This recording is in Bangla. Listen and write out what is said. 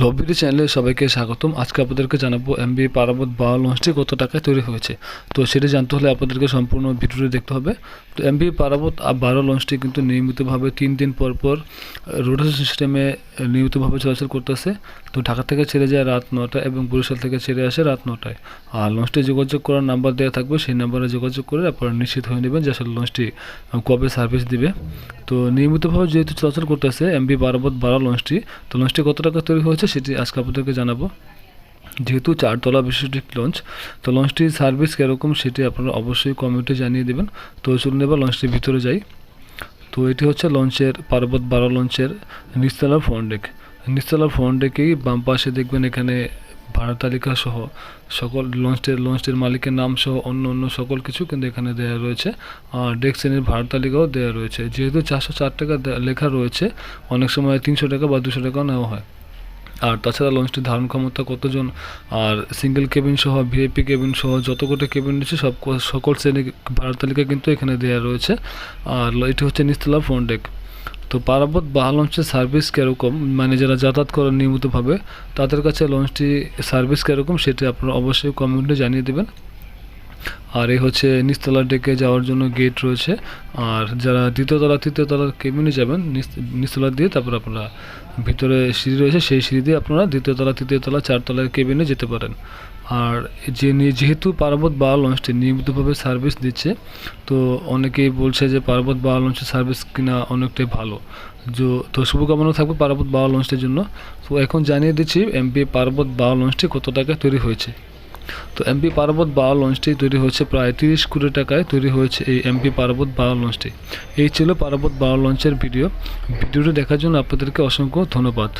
লবির চ্যানেলে সবাইকে স্বাগতম। আজকে আপনাদেরকে জানাব এমবি পারাবত বা লঞ্চটি কত টাকায় তৈরি হয়েছে। তো সেটা জানতে হলে আপনাদেরকে সম্পূর্ণ ভিডিওটি দেখতে হবে। তো এমবি পারাবত বারো লঞ্চটি কিন্তু নিয়মিতভাবে তিন দিন পর পর রোটেশন সিস্টেমে নিয়মিতভাবে চলাচল করতেছে। তো ঢাকা থেকে ছেড়ে যায় রাত নটা এবং বরিশাল থেকে ছেড়ে আসে রাত নটায় আর লঞ্চটি যোগাযোগ করার নাম্বার দেওয়া থাকবে, সেই নাম্বারে যোগাযোগ করে আপনারা নিশ্চিত হয়ে নেবেন যে আসলে লঞ্চটি কবে সার্ভিস দিবে। তো নিয়মিতভাবে যেহেতু চলাচল করতেছে এমবি বারাবত বারো লঞ্চটি তো লঞ্চটি কত টাকা তৈরি হয়েছে সেটি আজকে আপনাদেরকে জানাব। যেহেতু চারতলা বিশিষ্ট লঞ্চ, তো লঞ্চটির সার্ভিস কীরকম সেটি আপনারা অবশ্যই কমেন্টে জানিয়ে দেবেন। তো চলুন এবার লঞ্চটির ভিতরে যাই। তো এটি হচ্ছে লঞ্চের পার্বত বারো লঞ্চের নিচতলার ফ্রন্ট ডেক নিচতলার ফ্রন্ট ডেকেই বাম পাশে দেখবেন এখানে ভাড়া তালিকা সহ সকল লঞ্চটির লঞ্চটির মালিকের নাম সহ অন্য অন্য সকল কিছু কিন্তু এখানে দেওয়া রয়েছে। আর ডেক শ্রেণির ভাড়া তালিকাও দেওয়া রয়েছে। যেহেতু চারশো চার টাকা লেখা রয়েছে, অনেক সময় তিনশো টাকা বা দুশো টাকাও নেওয়া হয়। আর তাছাড়া লঞ্চটির ধারণ ক্ষমতা কতজন? আর সিঙ্গেল কেবিন সহ ভিআইপি কেবিন সহ যত কটি কেবিন রয়েছে, সব সকল শ্রেণি ভাড়ার তালিকা কিন্তু এখানে দেওয়া রয়েছে। আর এটি হচ্ছে নিস্তলা ফ্রন্ট তো পারাবত বা লঞ্চের সার্ভিস কীরকম? মানে যারা যাতায়াত করেন নিয়মিতভাবে, তাদের কাছে লঞ্চটি সার্ভিস কীরকম? সেটি আপনারা অবশ্যই কমেন্টে জানিয়ে দেবেন। আর এই হচ্ছে নিচতলা ডেকে যাওয়ার জন্য গেট রয়েছে। আর যারা দ্বিতীয়তলা তৃতীয়তলার কেবিনে যাবেন নিচ- নিচতলা দিয়ে তারপর আপনারা ভিতরে সিঁড়ি রয়েছে, সেই সিঁড়ি দিয়ে আপনারা দ্বিতীয়তলা তৃতীয়তলা চারতলার কেবিনে যেতে পারেন। আর যে যেহেতু পার্বত বা লঞ্চটি নিয়মিতভাবে সার্ভিস দিচ্ছে, তো অনেকেই বলছে যে পার্বত বা লঞ্চের সার্ভিস কিনা অনেকটাই ভালো। যে, তো শুভকামনা থাকবে পার্বত বা লঞ্চটির জন্য। তো এখন জানিয়ে দিচ্ছি এমপি পার্বত বা লঞ্চটি কত টাকায় তৈরি হয়েছে। তো এমপি পার্বত বাওয়া লঞ্চটি তৈরি হয়েছে প্রায় তিরিশ কোটি টাকায় তৈরি হয়েছে এই এমপি পার্বত বাওয়া লঞ্চটি। এই ছিল পার্বত বাওয়া লঞ্চের ভিডিও। ভিডিওটি দেখার জন্য আপনাদেরকে অসংখ্য ধন্যবাদ।